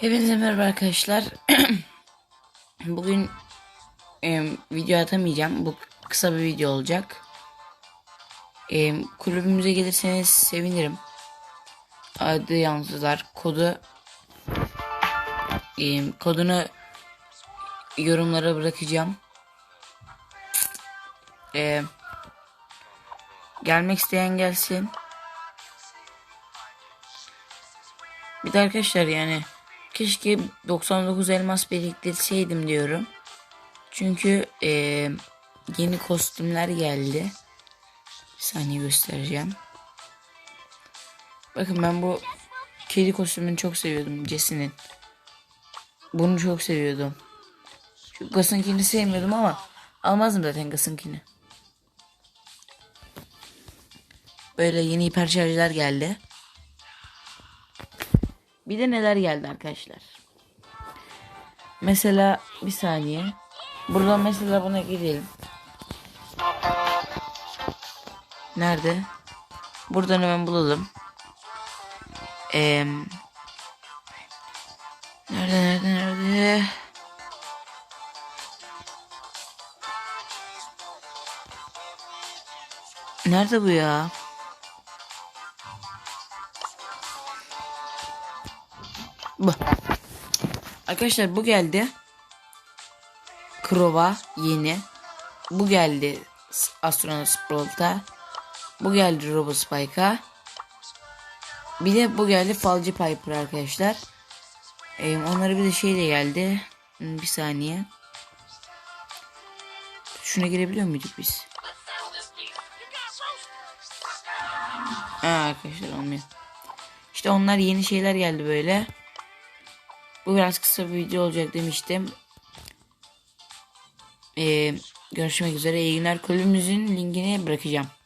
Hepinize merhaba arkadaşlar. Bugün e, video atamayacağım. Bu kısa bir video olacak. E, kulübümüze gelirseniz sevinirim. Adı yansılar. Kodu e, kodunu yorumlara bırakacağım. E, gelmek isteyen gelsin. Bir de arkadaşlar yani keşke 99 elmas biriktirseydim diyorum. Çünkü eee, yeni kostümler geldi. Bir saniye göstereceğim. Bakın ben bu kedi kostümünü çok seviyordum Jesse'nin. Bunu çok seviyordum. Şu Gas'ınkini sevmiyordum ama almazdım zaten Gas'ınkini. Böyle yeni hiperşarjlar geldi. Bir de neler geldi arkadaşlar. Mesela bir saniye. Buradan mesela buna gidelim. Nerede? Buradan hemen bulalım. Ee, nerede nerede nerede? Nerede bu ya? Bu. Arkadaşlar bu geldi. Krova yeni. Bu geldi Astronaut Sprout'a. Bu geldi Robo Spike'a. Bir de bu geldi Falcı Piper arkadaşlar. Ee, onlara bir de şey de geldi. Hmm, Bir saniye. Şuna girebiliyor muyduk biz? Ha arkadaşlar olmuyor. İşte onlar yeni şeyler geldi böyle. Bu biraz kısa bir video olacak demiştim. Ee, görüşmek üzere. İyi günler. Kulübümüzün linkini bırakacağım.